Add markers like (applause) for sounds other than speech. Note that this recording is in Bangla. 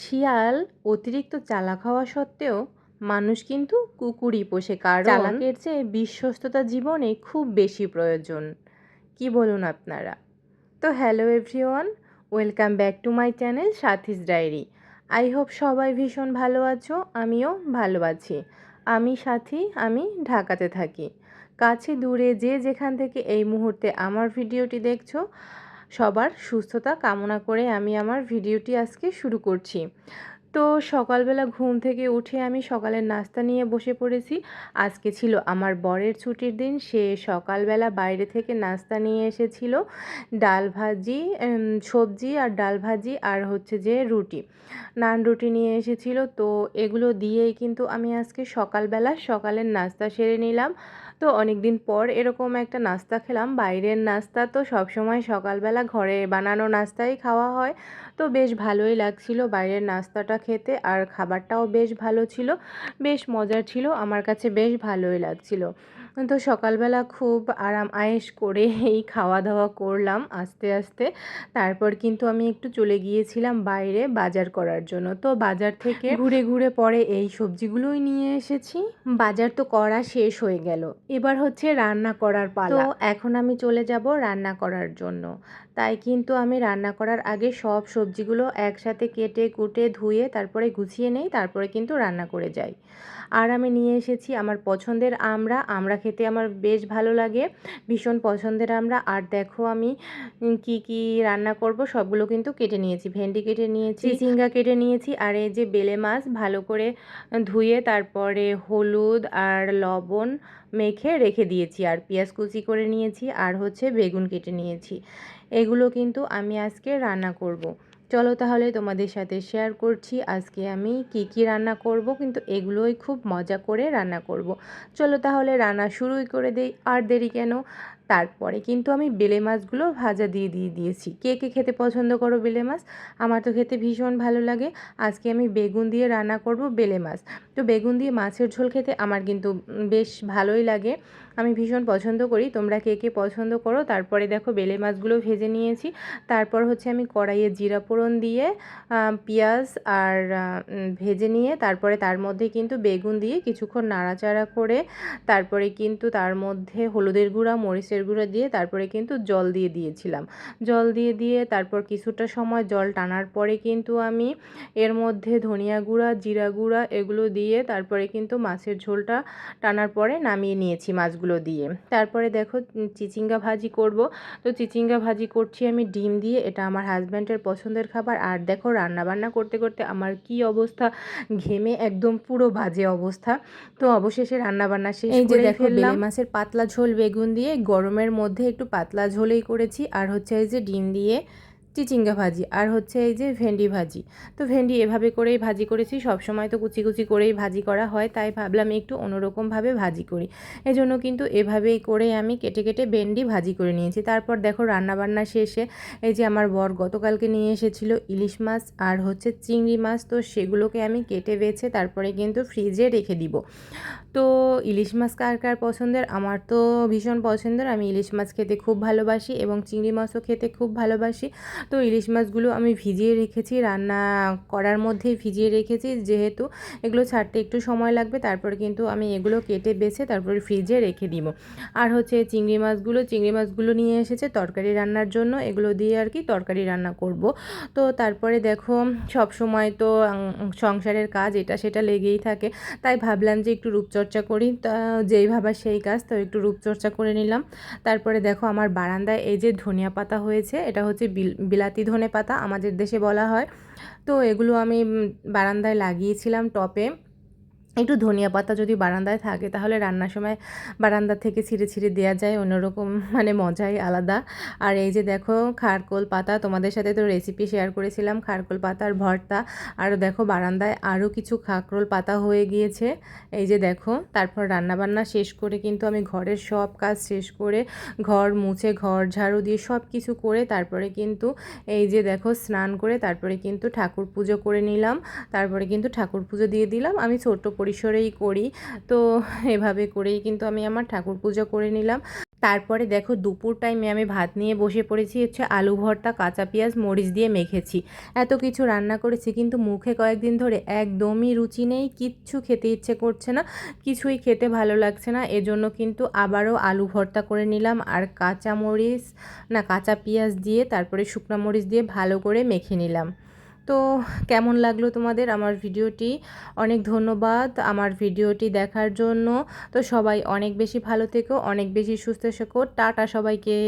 শিয়াল অতিরিক্ত চালাক হওয়া সত্ত্বেও মানুষ কিন্তু কুকুরই পোষে, কারণ চালাকের চেয়ে বিশ্বস্ততা জীবনে খুব বেশি প্রয়োজন। কি বলুন আপনারা? তো hello everyone, welcome back to my channel Sathi's diary. I hope সবাই ভীষণ ভালো আছো, আমিও ভালো আছি। আমি সাথী, আমি ঢাকাতে থাকি। কাছে দূরে যে যেখান থেকে এই মুহূর্তে আমার ভিডিওটি দেখছ সবার সুস্থতা কামনা করে আমি আমার ভিডিওটি আজকে শুরু করছি। তো সকালবেলা ঘুম থেকে উঠে আমি সকালের নাস্তা নিয়ে বসে পড়েছি। আজকে ছিল আমার বরের ছুটির দিন, সে সকালবেলা বাইরে থেকে নাস্তা নিয়ে এসেছিল, ডাল ভাজি সবজি আর ডাল ভাজি আর হচ্ছে যে রুটি। নান রুটি নিয়ে এসেছিল, তো এগুলো দিয়েই কিন্তু আমি আজকে সকালবেলা সকালের নাস্তা সেরে নিলাম। তো অনেক দিন পর এরকম একটা নাস্তা খেলাম, বাইরের নাস্তা তো সবসময় সকালবেলা ঘরে বানানো নাস্তাই খাওয়া হয়। তো বেশ ভালোই লাগছিল, বাইরের নাস্তাটা খেতে আর খাবারটাও বেশ ভালো ছিল, বেশ মজার ছিল, আমার কাছে বেশ ভালোই লাগছিল। তো সকালবেলা খুব আরাম আয়েস করে এই খাওয়া দাওয়া করলাম আস্তে আস্তে। তারপর কিন্তু আমি একটু চলে গিয়েছিলাম বাইরে বাজার করার জন্য। তো বাজার থেকে ঘুরে ঘুরে পরে এই সবজিগুলোই নিয়ে এসেছি। বাজার তো করা শেষ হয়ে গেল। এবার হচ্ছে রান্না করার পালা। তো এখন আমি চলে যাব রান্না করার জন্য। তাই কিন্তু আমি রান্না করার আগে সব সবজিগুলো একসাথে কেটে কুটে ধুয়ে তারপরে গুছিয়ে নেই তারপরে কিন্তু রান্না করে যাই। আর আমি নিয়ে এসেছি আমার পছন্দের আমরা আমড়া খেতে আমার বেশ ভালো লাগে ভীষণ পছন্দের আমরা। আর দেখো আমি কি কি রান্না করব সবগুলো কিন্তু কেটে নিয়েছি ভেন্ডি কেটে নিয়েছি চিচিঙ্গা কেটে নিয়েছি আর এই যে বেলে মাছ ভালো করে ধুয়ে তারপরে হলুদ আর লবণ মেখে রেখে দিয়েছি আর পেঁয়াজ কুচি করে নিয়েছি, আর হচ্ছে বেগুন কেটে নিয়েছি এগুলো কিন্তু আমি আজকে রান্না করব। চলো তাহলে তোমাদের সাথে শেয়ার করছি আজকে আমি কি কি রান্না করব, কিন্তু এগুলোই খুব মজা করে রান্না করব। চলো তাহলে রান্না শুরুই করে দেই, আর দেরি কেন তারপরে কিন্তু আমি বেলে মাছগুলো ভাজা দিয়ে দিয়ে দিয়েছি। কে কে খেতে পছন্দ করো বেলে মাছ? আমার তো খেতে ভীষণ ভালো লাগে। আজকে আমি বেগুন দিয়ে রান্না করব বেলে মাছ। তো বেগুন দিয়ে মাছের ঝোল খেতে আমার কিন্তু বেশ ভালোই লাগে। আমি ভীষণ পছন্দ করি। তোমরা কে কে পছন্দ করো? তারপরে দেখো বেলে মাছগুলো ভেজে নিয়েছি। তারপর হচ্ছে আমি কড়াইয়ে জিরা ফোড়ন দিয়ে পেঁয়াজ আর ভেজে নিয়ে, তারপরে তার মধ্যে কিন্তু বেগুন দিয়ে কিছুক্ষণ নাড়াচাড়া করে, তারপরে কিন্তু তার মধ্যে হলুদের গুঁড়া, মরিচের গুঁড়া দিয়ে, তারপরে কিন্তু জল দিয়ে দিয়েছিলাম। জল দিয়ে দিয়ে তারপর কিছুটা সময় জল টানার পরে কিন্তু আমি এর মধ্যে ধনিয়া গুঁড়া, জিরা গুঁড়া এগুলো দিয়ে তারপরে কিন্তু মাছের ঝোলটা টানার পরে নামিয়ে নিয়েছি মাছগুলো। দিয়ে। তারপরে দেখো চিচিঙ্গা ভাজি করব। তো চিচিঙ্গা ভাজি করছি আমি ডিম দিয়ে। এটা আমার হাজব্যান্ডের পছন্দের খাবার। আর দেখো রান্না বান্না করতে করতে আমার কি অবস্থা? ঘেমে একদম পুরো বাজে অবস্থা। তো অবশেষে রান্না বান্না শেষ এই যে দেখো বেলে মাছের পাতলা ঝোল বেগুন দিয়ে। গরমের মধ্যে একটু পাতলা ঝোলেই করেছি। আর হচ্ছে এই যে ডিম দিয়ে চিচিঙ্গা ভাজি আর হচ্ছে এই যে ভেন্ডি ভাজি। তো ভেন্ডি এভাবে করেই ভাজি করেছি সব সময় তো কুচি কুচি করেই ভাজি করা হয়, তাই ভাবলাম একটু অন্যরকমভাবে ভাজি করি। এজন্য কিন্তু এভাবেই করে আমি কেটে কেটে ভেন্ডি ভাজি করে নিয়েছি। তারপর দেখো রান্নাবান্না শেষে এই যে আমার বর গতকালকে নিয়ে এসেছিল ইলিশ মাছ আর হচ্ছে চিংড়ি মাছ, তো সেগুলোকে আমি কেটে বেছে তারপরে কিন্তু ফ্রিজে রেখে দিব। তো ইলিশ মাছ কার কার পছন্দের? আমার তো ভীষণ পছন্দের। আমি ইলিশ মাছ খেতে খুব ভালোবাসি এবং চিংড়ি মাছও খেতে খুব ভালোবাসি। তো ইলিশ মাছগুলো আমি ভিজিয়ে রেখেছি, রান্না করার মধ্যেই ভিজিয়ে রেখেছি। যেহেতু এগুলো ছাড়তে একটু সময় লাগবে, তারপর কিন্তু আমি এগুলো কেটে বেছে তারপরে ফ্রিজে রেখে দিব। আর হচ্ছে চিংড়ি মাছগুলো চিংড়ি মাছগুলো নিয়ে এসেছে তরকারি রান্নার জন্য, এগুলো দিয়ে আর কি তরকারি রান্না করব। তো তারপরে দেখো, সব সময় তো সংসারের কাজ, এটা সেটা লেগেই থাকে। তাই ভাবলাম যে একটু রূপচর্চা করি, তা যেই ভাবা সেই কাজ, তো একটু রূপচর্চা করে নিলাম। তারপরে দেখো, আমার বারান্দায় এই যে ধনিয়া পাতা হয়েছে, এটা হচ্ছে বিলাতি ধনে পাতা আমাদের দেশে বলা হয়। তো এগুলো আমি বারান্দায় লাগিয়েছিলাম টপে। একটু ধনিয়া পাতা যদি বারান্দায় থাকে, তাহলে রান্নার সময় বারান্দা থেকে ছিঁড়ে ছিঁড়ে দেওয়া যায়, অন্যরকম (laughs) মানে মজাই আলাদা। আর এই যে দেখো খারকোল পাতা, তোমাদের সাথে তো রেসিপি শেয়ার করেছিলাম, খারকোল পাতার ভর্তা। আর দেখো বারান্দায় আরও কিছু খাকরোল পাতা হয়ে গিয়েছে। এই যে দেখো, তারপর রান্নাবান্না শেষ করে কিন্তু আমি ঘরের সব কাজ শেষ করে ঘর মুছে, ঘর ঝাড়ু দিয়ে সব কিছু করে তারপরে কিন্তু এই যে দেখো স্নান করে তারপরে কিন্তু ঠাকুর পুজো করে নিলাম। তারপরে কিন্তু ঠাকুর পুজো দিয়ে দিলাম। আমি ছোট্ট পরিসরেই করি। তো এভাবে করেই কিন্তু আমি আমার ঠাকুর পুজো করে নিলাম। তারপরে দেখো দুপুর টাইমে আমি ভাত নিয়ে বসে পড়েছি হচ্ছে আলু ভর্তা, কাঁচা পেঁয়াজ, মরিচ দিয়ে মেখেছি। এত কিছু রান্না করেছি কিন্তু মুখে কয়েকদিন ধরে একদমই রুচি নেই, কিচ্ছু খেতে ইচ্ছে করছে না, কিছুই খেতে ভালো লাগছে না। এজন্য কিন্তু আবারও আলু ভর্তা করে নিলাম আর কাঁচা মরিচ, না কাঁচা পেঁয়াজ দিয়ে, তারপরে শুকনো মরিচ দিয়ে ভালো করে মেখে নিলাম। তো কেমন লাগল তোমাদের আমার ভিডিওটি? অনেক ধন্যবাদ আমার ভিডিওটি দেখার জন্য। তো সবাই অনেক বেশি ভালো থেকো, অনেক বেশি সুস্থ থেকো। টাটা সবাইকে।